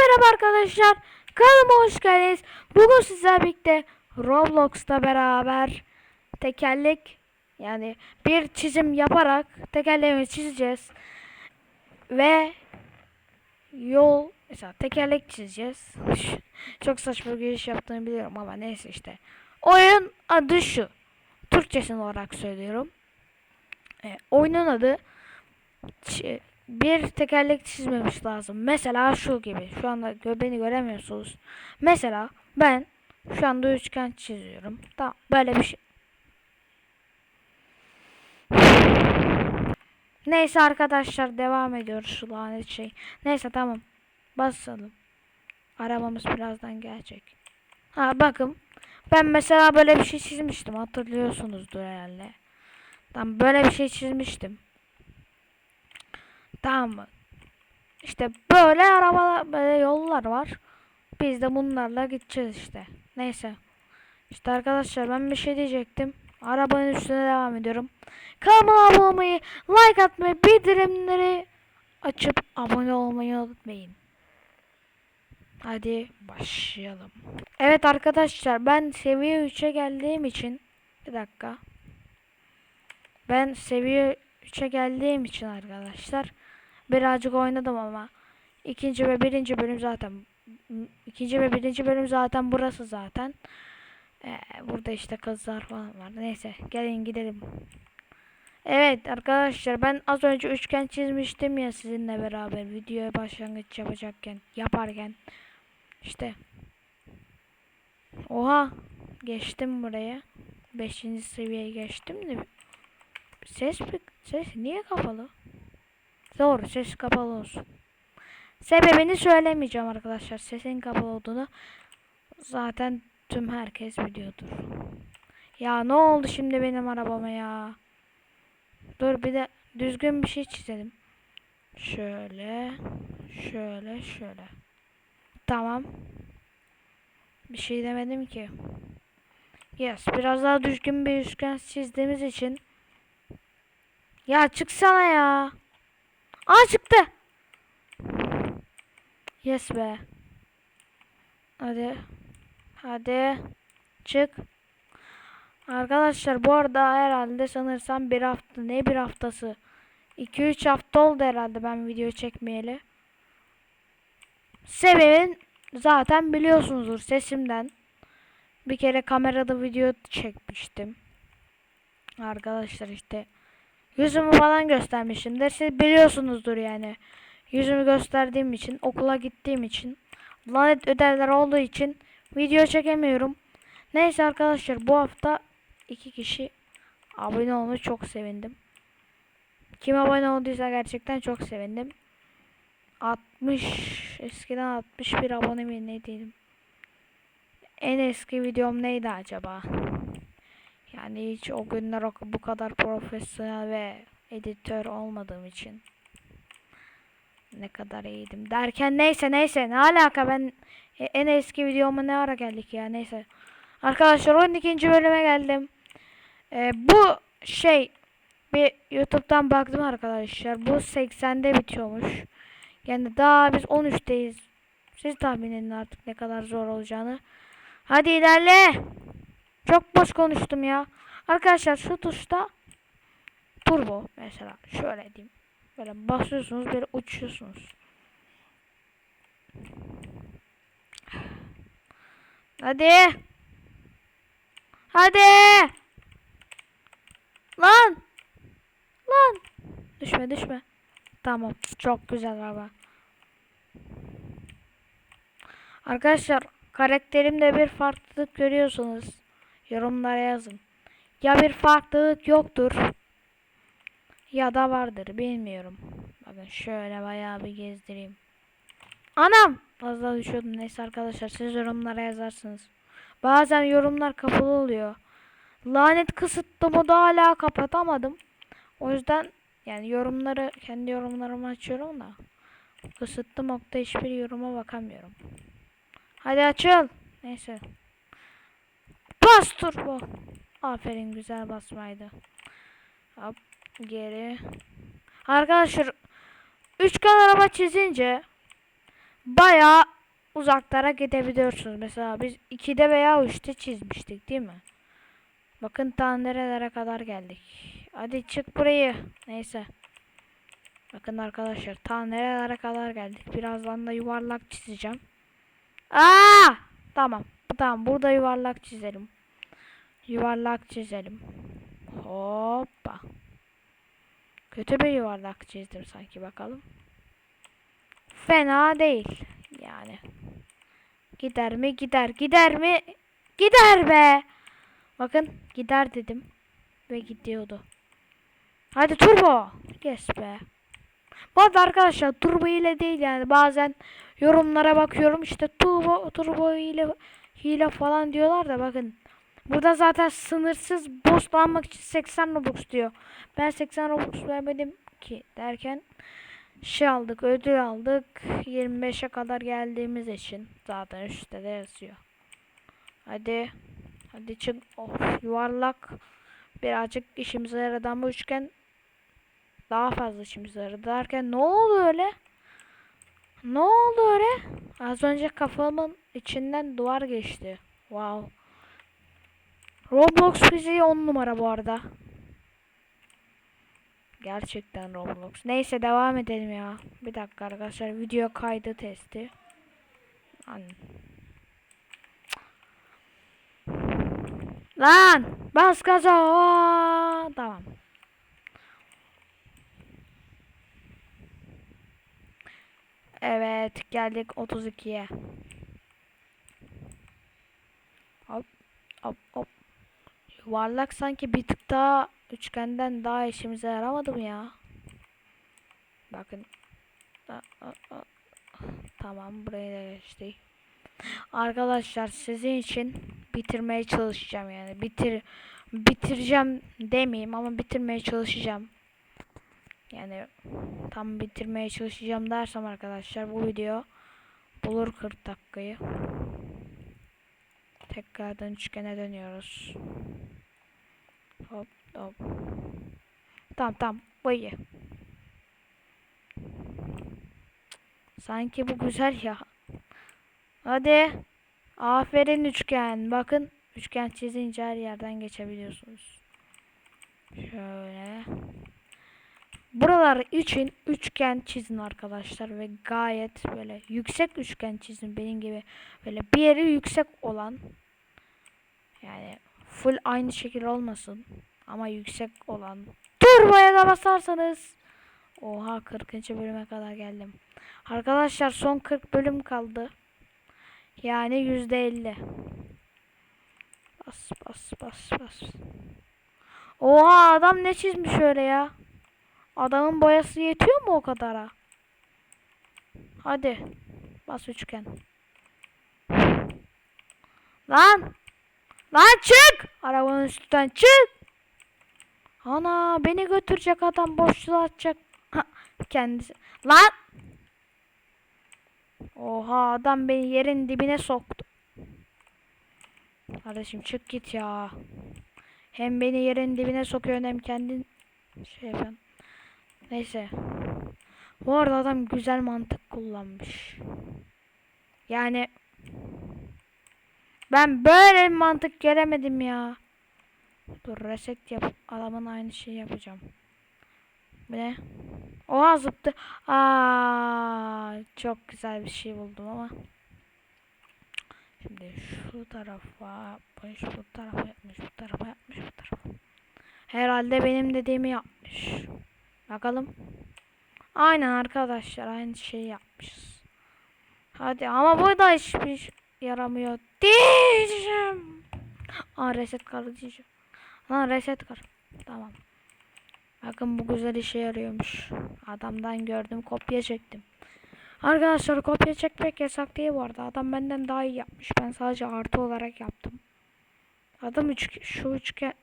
merhaba arkadaşlar. Kanalıma hoş geldiniz. Bugün sizlerle birlikte Roblox'ta beraber tekerlek yani bir çizim yaparak tekerleğimi çizeceğiz. Ve yol mesela tekerlek çizeceğiz. Çok saçma bir giriş yaptığını biliyorum ama neyse işte. Oyun adı şu. Türkçesini olarak söylüyorum. E, oyunun adı bir tekerlek çizmemiş lazım. Mesela şu gibi. Şu anda gö- beni göremiyorsunuz. Mesela ben şu anda üçgen çiziyorum. Tamam böyle bir şey. Neyse arkadaşlar devam ediyoruz şu lanet şey. Neyse tamam. Basalım. Arabamız birazdan gelecek. Ha bakın. Ben mesela böyle bir şey çizmiştim. Hatırlıyorsunuzdur herhalde. Tamam böyle bir şey çizmiştim. Tamam mı? İşte böyle arabalar, böyle yollar var. Biz de bunlarla gideceğiz işte. Neyse. İşte arkadaşlar ben bir şey diyecektim. Arabanın üstüne devam ediyorum. Kanalıma abone olmayı, like atmayı, bildirimleri açıp abone olmayı unutmayın. Hadi başlayalım. Evet arkadaşlar ben seviye 3'e geldiğim için bir dakika. Ben seviye 3'e geldiğim için arkadaşlar birazcık oynadım ama ikinci ve birinci bölüm zaten ikinci ve birinci bölüm zaten burası zaten. Ee, burada işte kızlar falan var. Neyse gelin gidelim. Evet arkadaşlar ben az önce üçgen çizmiştim ya sizinle beraber videoya başlangıç yapacakken yaparken işte Oha geçtim buraya. Beşinci seviyeye geçtim de ses ses niye kapalı? Doğru ses kapalı olsun. Sebebini söylemeyeceğim arkadaşlar. Sesin kapalı olduğunu zaten tüm herkes biliyordur. Ya ne oldu şimdi benim arabama ya? Dur bir de düzgün bir şey çizelim. Şöyle, şöyle, şöyle. Tamam. Bir şey demedim ki. Yes, biraz daha düzgün bir üçgen çizdiğimiz için. Ya çıksana ya. Aa çıktı. Yes be. Hadi. Hadi. Çık. Arkadaşlar bu arada herhalde sanırsam bir hafta ne bir haftası 2-3 hafta oldu herhalde ben video çekmeyeli. Sebebin zaten biliyorsunuzdur sesimden. Bir kere kamerada video çekmiştim. Arkadaşlar işte yüzümü falan göstermişimdir. Siz biliyorsunuzdur yani. Yüzümü gösterdiğim için, okula gittiğim için, lanet ödevler olduğu için video çekemiyorum. Neyse arkadaşlar bu hafta iki kişi abone olmayı çok sevindim. Kim abone olduysa gerçekten çok sevindim. 60 eskiden 61 abone mi neydim? En eski videom neydi acaba? Yani hiç o günler bu kadar profesyonel ve editör olmadığım için ne kadar iyiydim derken neyse neyse ne alaka ben e, en eski videoma ne ara geldik ya neyse. Arkadaşlar 12. bölüme geldim. Ee, bu şey bir YouTube'dan baktım arkadaşlar. Bu 80'de bitiyormuş. Yani daha biz 13'teyiz. Siz tahmin edin artık ne kadar zor olacağını. Hadi ilerle. Çok boş konuştum ya. Arkadaşlar şu tuşta turbo mesela şöyle diyeyim. Böyle basıyorsunuz böyle uçuyorsunuz. Hadi. Hadi. Lan. Lan. Düşme düşme. Tamam. Çok güzel araba. Arkadaşlar karakterimde bir farklılık görüyorsunuz. Yorumlara yazın. Ya bir farklılık yoktur. Ya da vardır bilmiyorum. Bakın şöyle bayağı bir gezdireyim. Anam! Fazla düşüyordum. Neyse arkadaşlar siz yorumlara yazarsınız. Bazen yorumlar kapalı oluyor. Lanet kısıtlı modu hala kapatamadım. O yüzden yani yorumları kendi yorumlarımı açıyorum da kısıtlı modda hiçbir yoruma bakamıyorum. Hadi açıl. Neyse. Bas turbo. Aferin güzel basmaydı. Hop geri. Arkadaşlar üçgen araba çizince bayağı uzaklara gidebiliyorsunuz. Mesela biz 2'de veya 3'te çizmiştik değil mi? Bakın ta nerelere kadar geldik. Hadi çık burayı. Neyse. Bakın arkadaşlar ta nerelere kadar geldik. Birazdan da yuvarlak çizeceğim. Aa! Tamam. Tamam burada yuvarlak çizelim. Yuvarlak çizelim. Hoppa. Kötü bir yuvarlak çizdim sanki bakalım. Fena değil. Yani. Gider mi? Gider. Gider mi? Gider be. Bakın gider dedim. Ve gidiyordu. Hadi turbo. Yes be. Bu arada arkadaşlar turbo ile değil yani bazen yorumlara bakıyorum işte turbo turbo ile hile falan diyorlar da bakın. Burada zaten sınırsız boostlanmak için 80 Robux diyor. Ben 80 Robux vermedim ki derken şey aldık ödül aldık 25'e kadar geldiğimiz için zaten üstte de yazıyor. Hadi hadi çık of yuvarlak birazcık işimize yaradı ama üçgen daha fazla işimize yaradı derken ne oldu öyle? Ne oldu öyle? Az önce kafamın içinden duvar geçti. Wow. Roblox fiziği 10 numara bu arada. Gerçekten Roblox. Neyse devam edelim ya. Bir dakika arkadaşlar video kaydı testi. Lan. Lan bas gaza. Tamam. Evet geldik 32'ye. Hop hop hop. Yuvarlak sanki bir tık daha üçgenden daha işimize yaramadı mı ya? Bakın. Tamam burayı da geçtik. Arkadaşlar sizin için bitirmeye çalışacağım yani. Bitir bitireceğim demeyeyim ama bitirmeye çalışacağım. Yani tam bitirmeye çalışacağım dersem arkadaşlar bu video bulur 40 dakikayı. Tekrardan üçgene dönüyoruz. Hop hop. Tamam tamam bu iyi. Sanki bu güzel ya. Hadi. Aferin üçgen. Bakın üçgen çizince her yerden geçebiliyorsunuz. Şöyle. Buralar için üçgen çizin arkadaşlar ve gayet böyle yüksek üçgen çizin benim gibi böyle bir yeri yüksek olan yani full aynı şekil olmasın ama yüksek olan turboya da basarsanız oha 40. bölüme kadar geldim arkadaşlar son 40 bölüm kaldı yani %50 bas bas bas bas oha adam ne çizmiş öyle ya Adamın boyası yetiyor mu o kadara? Hadi. Bas üçgen. Lan! Lan çık! Arabanın üstünden çık! Ana beni götürecek adam boşluğa atacak. Kendisi. Lan! Oha adam beni yerin dibine soktu. Kardeşim çık git ya. Hem beni yerin dibine sokuyor hem kendin şey yapıyorsun. Neyse. Bu arada adam güzel mantık kullanmış. Yani ben böyle bir mantık göremedim ya. Dur reset yap. Adamın aynı şeyi yapacağım. Ne? Oha zıptı. Aa, çok güzel bir şey buldum ama. Şimdi şu tarafa yapmış, bu tarafa yapmış, bu tarafa yapmış, bu tarafa. Herhalde benim dediğimi yapmış. Bakalım. Aynen arkadaşlar aynı şeyi yapmışız. Hadi ama bu da hiçbir şey yaramıyor. Diyeceğim. Aa reset karı diyeceğim. Lan reset kar. Tamam. Bakın bu güzel işe yarıyormuş. Adamdan gördüm kopya çektim. Arkadaşlar kopya çekmek yasak değil bu arada. Adam benden daha iyi yapmış. Ben sadece artı olarak yaptım. Adam üç, şu üçgen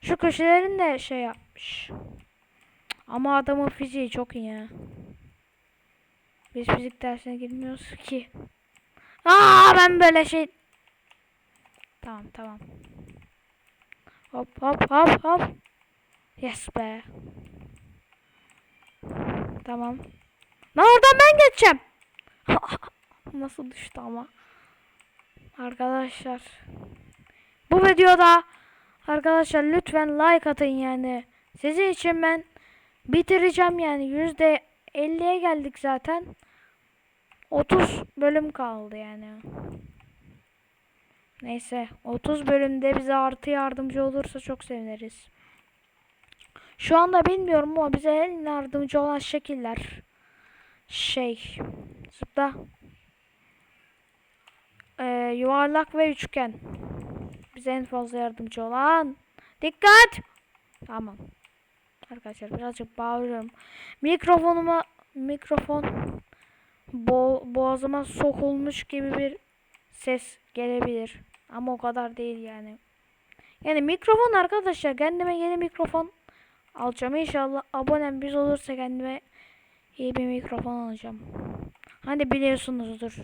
şu köşelerin de şey yapmış. Ama adamın fiziği çok iyi. Biz fizik dersine girmiyoruz ki. Aa ben böyle şey. Tamam tamam. Hop hop hop hop. Yes be. Tamam. Lan oradan ben geçeceğim. nasıl düştü ama. Arkadaşlar. Bu videoda arkadaşlar lütfen like atın yani. Sizin için ben bitireceğim yani. Yüzde 50'ye geldik zaten. 30 bölüm kaldı yani. Neyse 30 bölümde bize artı yardımcı olursa çok seviniriz. Şu anda bilmiyorum ama bize en yardımcı olan şekiller. Şey zıpla. Ee, yuvarlak ve üçgen. Bize en fazla yardımcı olan. Dikkat! Tamam. Arkadaşlar birazcık bağırıyorum. Mikrofonuma mikrofon bo boğazıma sokulmuş gibi bir ses gelebilir ama o kadar değil yani yani mikrofon arkadaşlar kendime yeni mikrofon alacağım inşallah abonem biz olursa kendime iyi bir mikrofon alacağım hani biliyorsunuzdur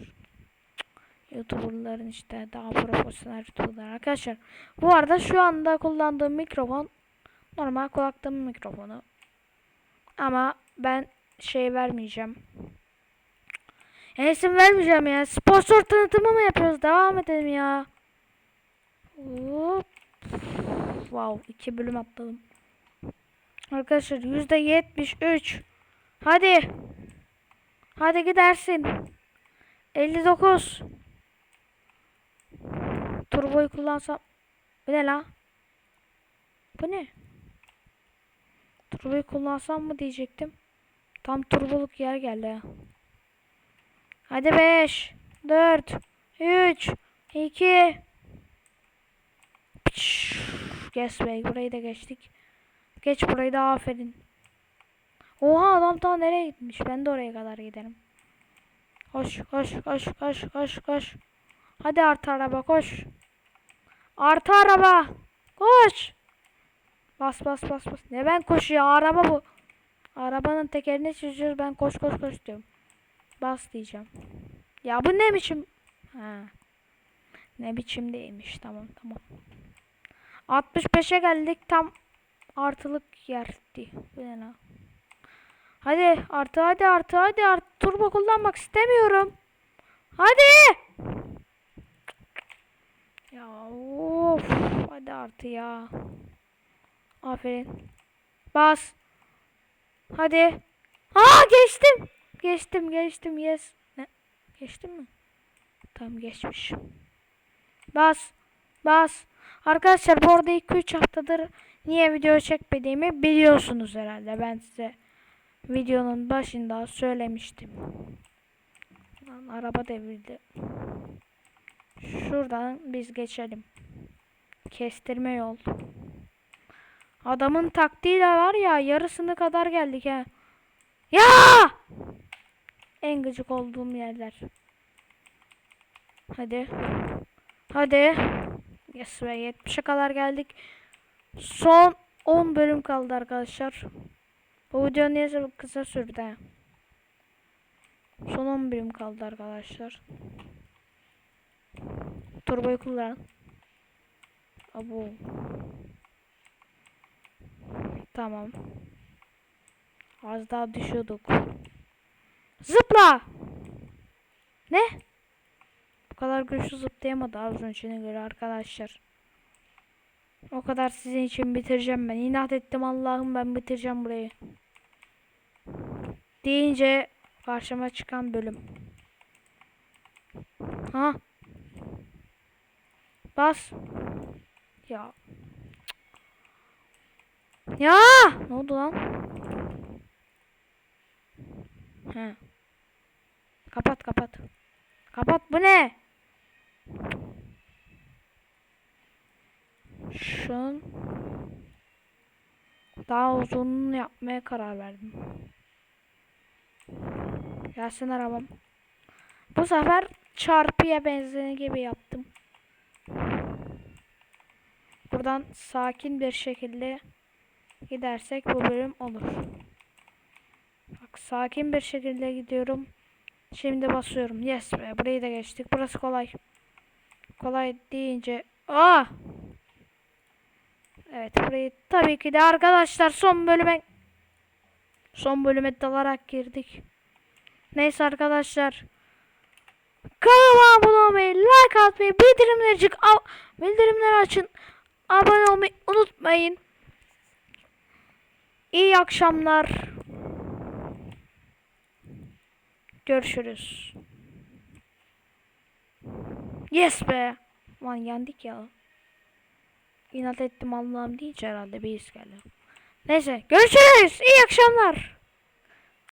YouTuber'ların işte daha profesyonel YouTuber'lar arkadaşlar. Bu arada şu anda kullandığım mikrofon normal kulaklığım mikrofonu. Ama ben şey vermeyeceğim. Yani isim vermeyeceğim ya. Sponsor tanıtımı mı yapıyoruz? Devam edelim ya. Hop. Wow, iki bölüm atladım. Arkadaşlar yüzde yetmiş üç. Hadi. Hadi gidersin. 59. Turboyu kullansam. Bu ne la? Bu ne? Turboyu kullansam mı diyecektim. Tam turboluk yer geldi. ha. Hadi 5 4 3 2 Yes bey burayı da geçtik. Geç burayı da aferin. Oha adam daha nereye gitmiş? Ben de oraya kadar giderim. Koş koş koş koş koş koş. Hadi artı araba koş. Artı araba. Koş. Bas bas bas bas. Ne ben koşuyor araba bu. Arabanın tekerini çiziyoruz ben koş koş koş diyorum. Bas diyeceğim. Ya bu ne biçim? Ha. Ne biçim değilmiş tamam tamam. 65'e geldik tam artılık yerdi. Bu ne? Hadi artı hadi artı hadi artı turbo kullanmak istemiyorum. Hadi. Ya of hadi artı ya. Aferin. Bas. Hadi. Aa geçtim. Geçtim geçtim yes. Ne? Geçtim mi? Tamam geçmiş. Bas. Bas. Arkadaşlar bu arada 2-3 haftadır niye video çekmediğimi biliyorsunuz herhalde. Ben size videonun başında söylemiştim. Lan araba devrildi. Şuradan biz geçelim. Kestirme yol. Adamın taktiğiyle var ya yarısını kadar geldik ha. Ya! En gıcık olduğum yerler. Hadi. Hadi. Yes ve 70'e kadar geldik. Son 10 bölüm kaldı arkadaşlar. Bu video neyse kısa sürdü. Son 10 bölüm kaldı arkadaşlar. Turboyu kullan. Abo. Tamam. Az daha düşüyorduk. Zıpla! Ne? Bu kadar güçlü zıplayamadı az öncene göre arkadaşlar. O kadar sizin için bitireceğim ben. İnat ettim Allah'ım ben bitireceğim burayı. Deyince karşıma çıkan bölüm. Ha? Bas. Ya. Ya! Ne oldu lan? He. Kapat kapat. Kapat bu ne? Şu an daha uzun yapmaya karar verdim. Gelsin arabam. Bu sefer çarpıya benzeri gibi yaptım. Buradan sakin bir şekilde gidersek bu bölüm olur. Bak sakin bir şekilde gidiyorum. Şimdi basıyorum. Yes be burayı da geçtik. Burası kolay. Kolay deyince. Aa! Evet burayı tabii ki de arkadaşlar son bölüme son bölüme dalarak girdik. Neyse arkadaşlar. Kanalıma abone olmayı, like atmayı, bildirimleri açık, a- bildirimleri açın. Abone olmayı unutmayın. İyi akşamlar. Görüşürüz. Yes be. Lan yendik ya. İnat ettim Allah'ım deyince herhalde bir his geldi. Neyse görüşürüz. İyi akşamlar.